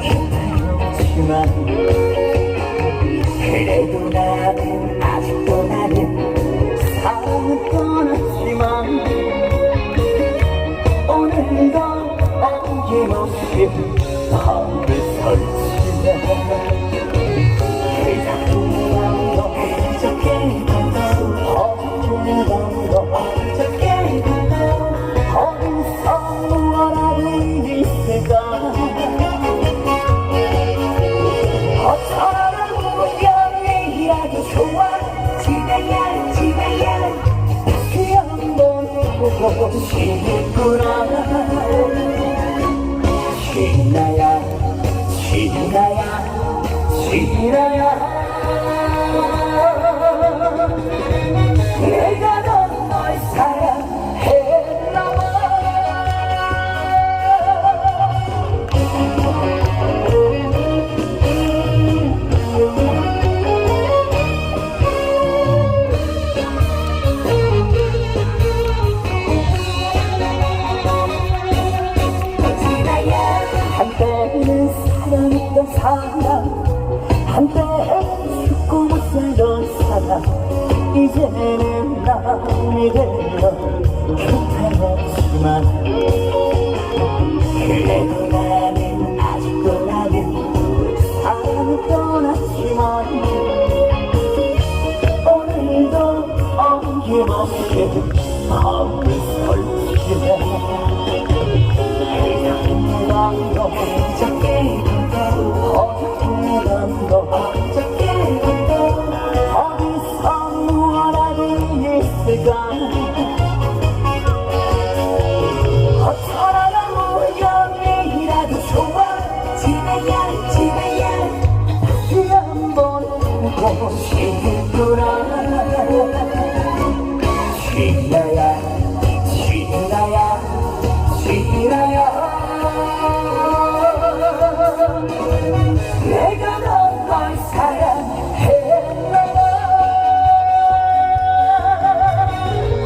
힘들지만 그래도 나는 아직도 나는 사랑은 떠났지만 오늘도 어김없이 밤을 설치네 신나야 신나야 신나야 사람 한때는 죽고 못 살던 사람 이제는 남이 되어 형편없지만 그래도 나는 아직도 나는 사랑을 떠났지만 오늘도 어김없이 마음을 설치네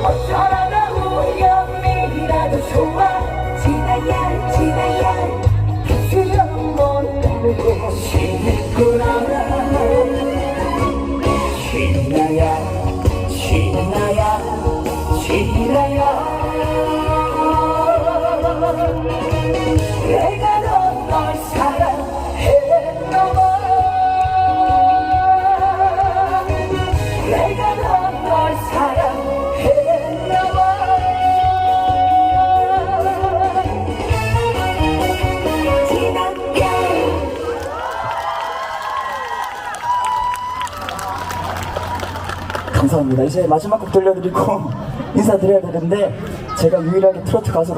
어쩌라고 우연이라도 좋아. 지나야 지나야 감사합니다. 이제 마지막 곡 들려드리고 인사드려야 되는데 제가 유일하게 트로트 가수로